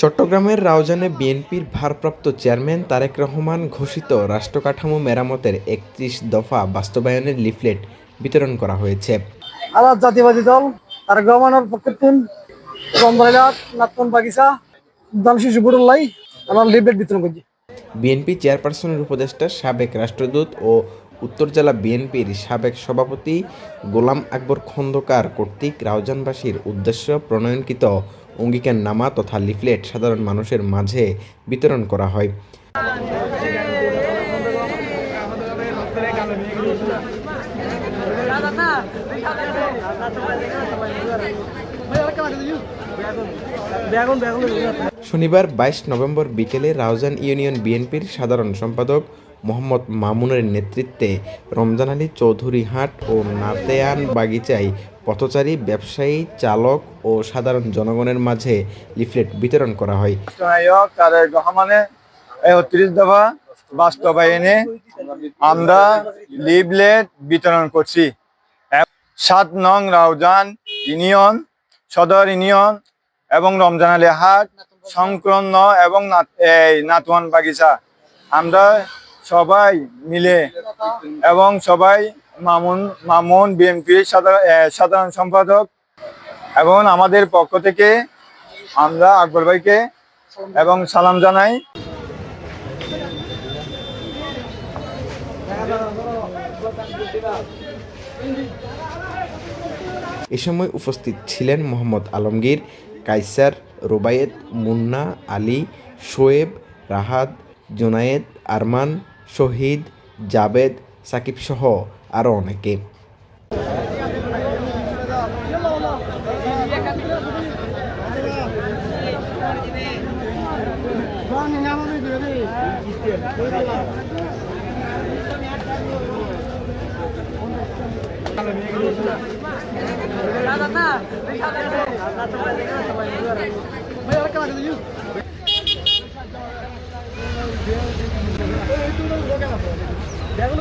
চট্টগ্রামের রাউজানে বিএনপির ভারপ্রাপ্ত চেয়ারম্যান তারেক রহমান ঘোষিত রাষ্ট্রকাঠামো মেরামতের একত্রিশ দফা বাস্তবায়নের লিফলেট বিতরণ করা হয়েছে। আলাদ জাতীয়বাদী দল তার গভর্নর পক্ষের নাতন বাগিচা দল আমার লিফলেট বিতরণ করছি। বিএনপি চেয়ারপারসনের উপদেষ্টা সাবেক রাষ্ট্রদূত ও উত্তর জেলা বিএনপির সাবেক সভাপতি গোলাম আকবর খন্দকার কর্তৃক রাউজানবাসীর উদ্দেশ্য প্রণয়নকৃত অঙ্গীকারনামা তথা লিফলেট সাধারণ মানুষের মাঝে বিতরণ করা হয়। শনিবার বাইশ নভেম্বর বিকেলে রাউজান ইউনিয়ন বিএনপির সাধারণ সম্পাদক মোহাম্মদ মামুনের নেতৃত্বে রমজান আলী চৌধুরী হাট ও নাতেয়ান বাগিচায় পথচারী, ব্যবসায়ী, চালক ও সাধারণ জনগণের মাঝে লিফলেট বিতরণ করা হয়। দফা বাস্তবায়নে আমরা লিভলেট বিতরণ করছি। সাত নং রাউজান ইউনিয়ন, সদর ইউনিয়ন এবং রমজান আলী হাট সংক্রন্ন এবং নাত- এই বাগিচা। আমরা সবাই মিলে এবং সবাই মামুন মামুন বিএনপি সাধারণ সম্পাদক এবং আমাদের পক্ষ থেকে আমরা আকবর ভাইকে এবং সালাম জানাই। এ সময় উপস্থিত ছিলেন মোহাম্মদ আলমগীর কাইসার রোবায়েত, মুন্না, আলী, শোয়েব, রাহাত, জোনায়েদ, আরমান শহীদ জাবেদ সাকিব সহ আরও অনেকে দাদা না দেখুন